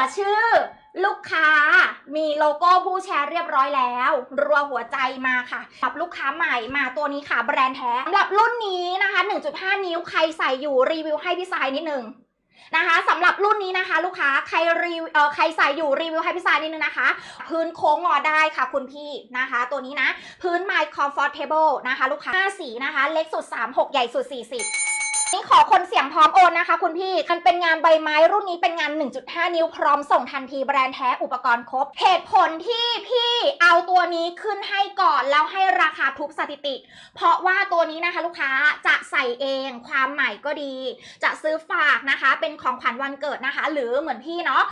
อชื่อ ลูกค้ามีโลโก้ผู้แชร์เรียบร้อยแล้ว รัวหัวใจมาค่ะสำหรับลูกค้าใหม่มาตัวนี้ค่ะ แบรนด์แท้สำหรับรุ่นนี้นะคะ 1.5 นิ้วใครใส่อยู่รีวิวให้พี่สายนิดนึงนะคะสำหรับรุ่นนี้นะคะ ลูกค้าใครรีเอ่อใครใส่อยู่รีวิวให้พี่สายนิดนึงนะคะ พื้นโค้งงอได้ค่ะคุณพี่นะคะ ตัวนี้นะ พื้น My Comfortable นะคะ ลูกค้า5สีนะคะ เล็กสุด 36 ใหญ่สุด 40 นี่ขอคนเสียงพร้อมโอนนะคะ คุณพี่มันเป็นงานใบไม้รุ่นนี้เป็นงาน 1.5 นิ้วพร้อมส่งทันทีแบรนด์แท้อุปกรณ์ครบ เหตุผลที่พี่เอาตัวนี้ขึ้นให้ก่อนแล้วให้ราคาทุบสถิติ เพราะว่าตัวนี้นะคะลูกค้าจะใส่เองความใหม่ก็ดี จะซื้อฝากนะคะ เป็นของขวัญวันเกิดนะคะ หรือเหมือนพี่เนาะ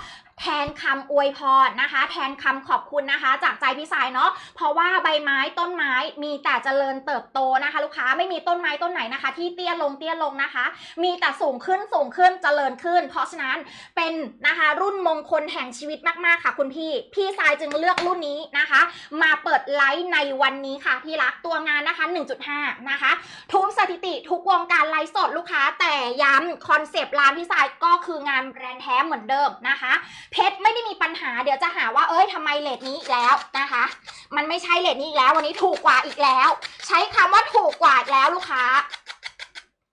แทนคำอวยพรนะคะ แทนคำขอบคุณนะคะ จากใจพี่สายเนาะเพราะว่าใบไม้ต้นไม้มีแต่เจริญเติบโตนะคะ ลูกค้าไม่มีต้นไม้ต้นไหนนะคะ ที่เตี้ยลงเตี้ยลงนะคะ มีแต่สูงขึ้นสูงขึ้นเจริญขึ้น เพราะฉะนั้นเป็นนะคะรุ่นมงคลแห่งชีวิตมากๆค่ะ คุณพี่พี่สายจึงเลือกรุ่นนี้นะคะ มาเปิดไลฟ์ในวันนี้ค่ะที่รักตัวงานนะคะ 1.5 นะคะ ทุกสถิติทุกวงการไลฟ์สดลูกค้าแต่ย้ำคอนเซปต์ร้านพี่สายก็คืองานแบรนด์แท้เหมือนเดิมนะคะเพชรไม่ได้มีปัญหาเดี๋ยวจะหาว่าเอ้ยทำไมเลทนี้อีกแล้วนะคะ มันไม่ใช่เลทนี้อีกแล้ววันนี้ถูกกว่าอีกแล้ว ใช้คำว่าถูกกว่าอีกแล้วลูกค้า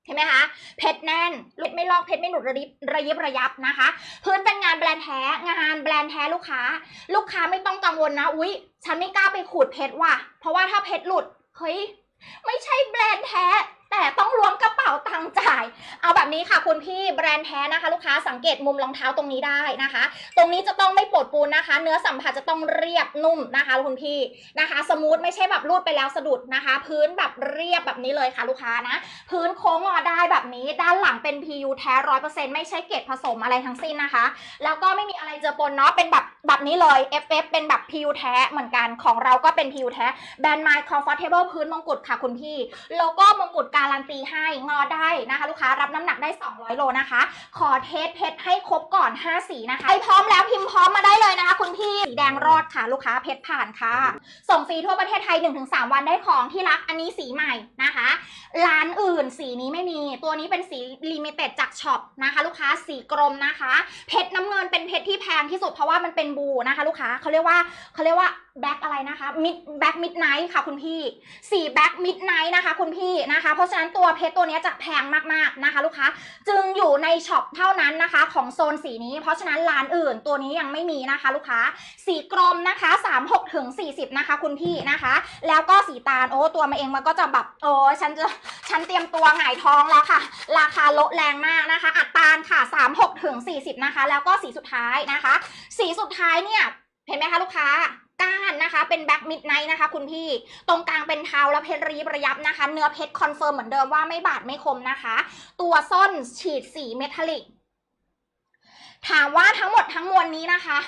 เห็นไหมคะเพชรแน่นลูกไม่ลอกเพชรไม่หนุดระยิบระยิบระยับนะคะ พื้นเป็นงานแบรนด์แท้งานแบรนด์แท้ลูกค้า ลูกค้าไม่ต้องกังวลนะอุ๊ย ฉันไม่กล้าไปขูดเพชรว่ะเพราะว่าถ้าเพชรหลุดเฮ้ยไม่ใช่แบรนด์แท้แต่ต้องล้วงกระ เป๋าตังจ่าย เอาแบบนี้ค่ะคุณพี่แบรนด์แท้นะคะ ลูกค้าสังเกตมุมรองเท้าตรงนี้ได้นะคะ ตรงนี้จะต้องไม่ปวดปูนนะคะ เนื้อสัมผัสจะต้องเรียบนุ่มนะคะคุณพี่นะคะ สมูทไม่ใช่แบบรูดไปแล้วสะดุดนะคะ พื้นแบบเรียบแบบนี้เลยค่ะลูกค้านะ พื้นโค้งงอได้แบบนี้ ด้านหลังเป็น PU แท้ร้อยเปอร์เซ็นต์ไม่ใช่เกล็ดผสมอะไรทั้งสิ้นนะคะ แล้วก็ไม่มีอะไรเจอปนเนาะเป็นแบบ แบบนี้เลย FF เป็นแบบ PU แท้เหมือนกันของเราก็เป็น PU แท้แบรนด์ My Comfortable พื้นมงกุฎค่ะคุณพี่โลโก้มงกุฎการันตีให้งอได้นะคะ ลูกค้ารับน้ำหนักได้ 200 โลนะคะ ขอเทสเพชรให้ครบก่อน 5 สีนะคะใครพร้อมแล้วพิมพ์พร้อมมาได้เลยนะคะ คุณพี่สีแดงรอดค่ะลูกค้าเพชรผ่านค่ะ ส่งฟรีทั่วประเทศไทย 1-3 วันได้ของที่รักอันนี้สีใหม่นะคะ ร้านอื่นสีนี้ไม่มี ตัวนี้เป็นสีลิมิเต็ดจากช็อปนะคะ ลูกค้าสีกรมนะคะ เพชรน้ำเงินเป็นเพชรที่แพงที่สุดเพราะว่ามันเป็นบูนะคะลูกค้าเขาเรียกว่าเขาเรียกว่าแบ็คอะไรนะคะมิดแบ็คมิดไนท์ค่ะคุณพี่สีแบ็คมิดไนท์นะคะคุณพี่นะคะ เพราะฉะนั้นตัวเพชรตัวนี้จะแพงมากๆนะคะ ลูกค้าจึงอยู่ในช็อปเท่านั้นนะคะ ของโซนสีนี้ เพราะฉะนั้นร้านอื่นตัวนี้ยังไม่มีนะคะ ลูกค้าสีกรมนะคะ36ถึง40นะคะ คุณพี่นะคะ แล้วก็สีตาลโอ้ตัวมาเองมันก็จะแบบโอ้ฉันจะฉันเตรียมตัวหงายท้องแล้วค่ะ ราคาลดแรงมากนะคะ อัดตาลค่ะ 36ถึง40 นะคะ แล้วก็สีสุดท้ายนะคะ สีสุดท้ายเนี่ย เห็นไหมคะลูกค้าก้านนะคะ เป็นแบ็กมิดไนท์นะคะคุณพี่ ตรงกลางเป็นเทาและเพชรรีบระยับนะคะ เนื้อเพชรคอนเฟิร์มเหมือนเดิมว่าไม่บาดไม่คมนะคะ ตัวส้นฉีดสีเมทัลลิก ถามว่าทั้งหมดทั้งมวลนี้นะคะ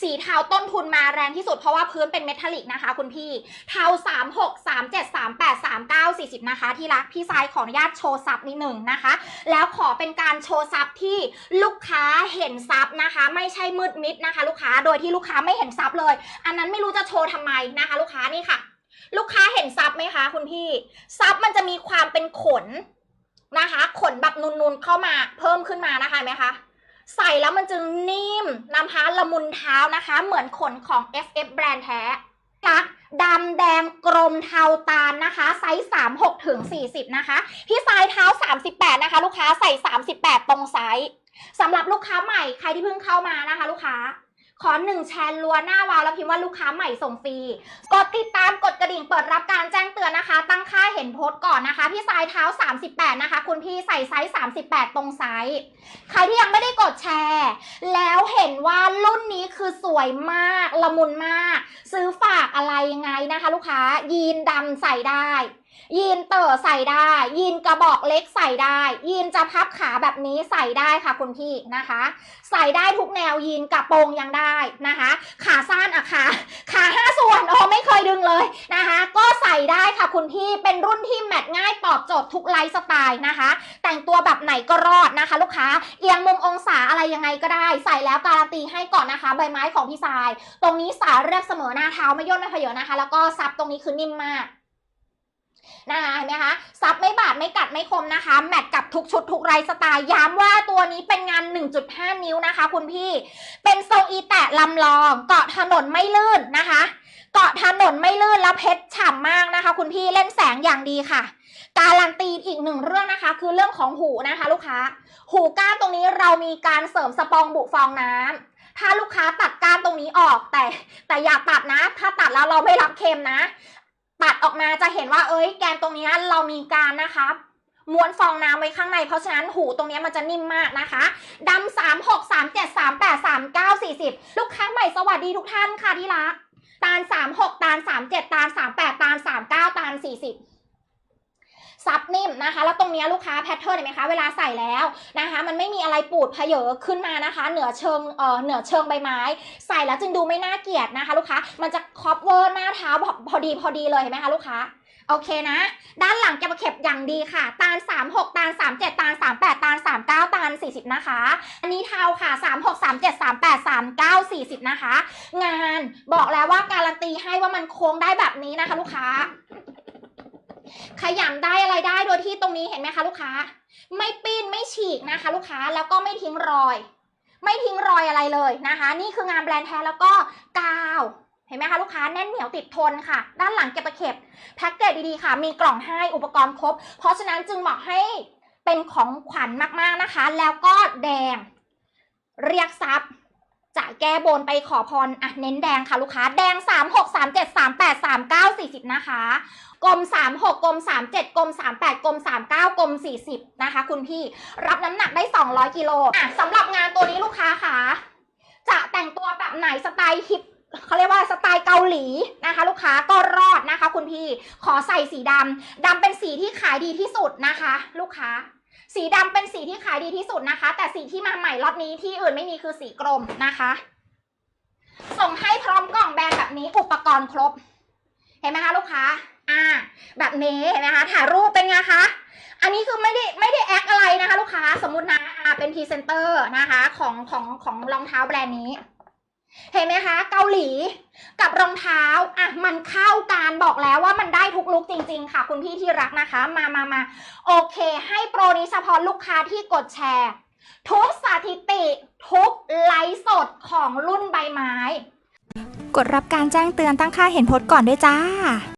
สีเทาต้นทุนมาแรงที่สุดเพราะว่าพื้นเป็นเมทัลลิกนะคะ คุณพี่ เทา 3 6 3 7 3 8 3 9 40 นะคะ ที่รักพี่ซายขออนุญาตโชว์ซับนิดหนึ่งนะคะ แล้วขอเป็นการโชว์ซับที่ลูกค้าเห็นซับนะคะ ไม่ใช่มืดมิดนะคะ ลูกค้าโดยที่ลูกค้าไม่เห็นซับเลย อันนั้นไม่รู้จะโชว์ทำไมนะคะ ลูกค้านี่ค่ะ ลูกค้าเห็นซับไหมคะ คุณพี่ซับมันจะมีความเป็นขนนะคะ ขนแบบนูนๆเข้ามาเพิ่มขึ้นมานะคะไหมคะ ใส่แล้วมันจึงนิ่มนะคะละมุนเท้านะคะ เหมือนขนของ FF แบรนด์แท้คะดำแดงกรมเทาตาลนะคะ ไซส์36ถึง40 นะคะ ที่ไซส์เท้า 38 นะคะ ลูกค้าใส่ 38 ตรงไซส์สำหรับลูกค้าใหม่ใครที่เพิ่งเข้ามานะคะ ลูกค้า ขอหนึ่งแชร์ลัวหน้าวาวแล้วพิมพ์ว่าลูกค้าใหม่ส่งฟรี กดติดตามกดกระดิ่งเปิดรับการแจ้งเตือนนะคะ ตั้งค่าเห็นโพสต์ก่อนนะคะ พี่สายเท้า 38 นะคะ คุณพี่ใส่ไซส์38 ตรงไซส์ ใครที่ยังไม่ได้กดแชร์ แล้วเห็นว่ารุ่นนี้คือสวยมากละมุนมาก ซื้อฝากอะไรยังไงนะคะ ลูกค้ายีนดำใส่ได้ ยีนเต๋อใส่ได้ ยีนกระบอกเล็กใส่ได้ ยีนจะพับขาแบบนี้ใส่ได้ค่ะคุณพี่นะคะ ใส่ได้ทุกแนวยีนกระโปรงยังได้นะคะ ขาสั้นอะขาขาห้าส่วนโอ้ไม่เคยดึงเลยนะคะ ก็ใส่ได้ค่ะคุณพี่เป็นรุ่นที่แมทง่ายตอบโจทย์ทุกไลฟ์สไตล์นะคะ แต่งตัวแบบไหนก็รอดนะคะ ลูกค้าเอียงมุมองศาอะไรยังไงก็ได้ ใส่แล้วการันตีให้ก่อนนะคะ ใบไม้ของพี่ทราย ตรงนี้สายเรียบเสมอหน้าเท้าไม่ย่นไม่เพยนะคะ แล้วก็ซับตรงนี้คือนิ่มมาก นะคะเห็นไหมคะซับไม่บาดไม่กัดไม่คมนะคะ แมทกับทุกชุดทุกไรสไตล์ย้ำว่าตัวนี้เป็นงาน 1.5 นิ้วนะคะ คุณพี่ เป็นทรงอีแตะลำลอง เกาะถนนไม่ลื่นนะคะ เกาะถนนไม่ลื่นแล้วเพชรฉ่ำมากนะคะ คุณพี่เล่นแสงอย่างดีค่ะ การันตีอีกหนึ่งเรื่องนะคะ คือเรื่องของหูนะคะ ลูกค้า หูก้านตรงนี้เรามีการเสริมสปองบุฟองน้ำถ้าลูกค้าตัดก้านตรงนี้ออกแต่แต่อย่าตัดนะ ถ้าตัดแล้วเราไม่รับเค็มนะ ตัดออกมาจะเห็นว่าเอ้ยแกนตรงนี้เรามีการนะคะม้วนฟองน้ำไว้ข้างในเพราะฉะนั้นหูตรงนี้มันจะนิ่มมากนะคะดำสามหกสามเจ็ดสามแปดสามเก้าสี่สิบลูกค้าใหม่สวัสดีทุกท่านค่ะที่รักตาลสามหกตาลสามเจ็ดตาลสามแปดตาลสามเก้าตาลสี่สิบ ซับนิ่มนะคะ แล้วตรงเนี้ยลูกค้าแพทเทิร์นเห็นไหมคะ เวลาใส่แล้วนะคะ มันไม่มีอะไรปูดเพเยอขึ้นมานะคะ เหนือเชิงเอ่อเหนือเชิงใบไม้ ใส่แล้วจึงดูไม่น่าเกลียดนะคะ ลูกค้า มันจะครอบเวอร์หน้าเท้าพอพอดีพอดีเลยเห็นไหมคะลูกค้าโอเคนะ ด้านหลังแกะเข็บอย่างดีค่ะ ตาล 36 ตาล 37 ตาล 38 ตาล 39 ตาล 40 นะคะ อันนี้เทาค่ะ 36 37 38 39 40 นะคะ งานบอกแล้วว่าการันตีให้ว่ามันโค้งได้แบบนี้นะคะ ลูกค้า ขยำได้อะไรได้โดยที่ตรงนี้เห็นไหมคะลูกค้า ไม่ปิ้นไม่ฉีกนะคะ ลูกค้าแล้วก็ไม่ทิ้งรอย ไม่ทิ้งรอยอะไรเลยนะคะ นี่คืองานแบรนด์แท้แล้วก็กาวเห็นไหมคะลูกค้าแน่นเหนียวติดทนค่ะ ด้านหลังเก็บตะเข็บแพ็กเกจดีๆค่ะ มีกล่องให้อุปกรณ์ครบ เพราะฉะนั้นจึงเหมาะให้เป็นของขวัญมากๆนะคะ แล้วก็แดง เรียกทรัพย์ จะแก้บนไปขอพรอะเน้นแดงค่ะลูกค้า แดง 3 6 3 7 3 8 3 9 40 นะคะกลม36กลม37กลม38กลม39กลม40 นะคะ คุณพี่รับน้ำหนักได้ 200กิโลอะสำหรับงานตัวนี้ลูกค้าค่ะ จะแต่งตัวแบบไหนสไตล์ฮิปเขาเรียกว่าสไตล์เกาหลีนะคะ ลูกค้าก็รอดนะคะ คุณพี่ขอใส่สีดำดำเป็นสีที่ขายดีที่สุดนะคะ ลูกค้า สีดำเป็นสีที่ขายดีที่สุดนะคะ แต่สีที่มาใหม่รอบนี้ที่อื่นไม่มีคือสีกรมนะคะ ส่งให้พร้อมกล่องแบรนด์แบบนี้อุปกรณ์ครบ เห็นไหมคะลูกค้า อ่า แบบนี้เห็นไหมคะถ่ายรูปเป็นไงคะอันนี้คือไม่ได้ไม่ได้แอคอะไรนะคะ ลูกค้าสมมตินะอ่าเป็นพรีเซนเตอร์นะคะ ของของของรองเท้าแบรนด์นี้ เห็นไหมคะ เกาหลีกับรองเท้าอะมันเข้ากันบอกแล้วว่ามันได้ทุกลุกจริง ๆ ค่ะ คุณพี่ที่รักนะคะ มามามาโอเค ให้โปรนี้เฉพาะลูกค้าที่กดแชร์ ทุกสถิติ ทุกไลฟ์สดของรุ่นใบไม้ กดรับการแจ้งเตือนตั้งค่าเห็นโพสต์ก่อนด้วยจ้า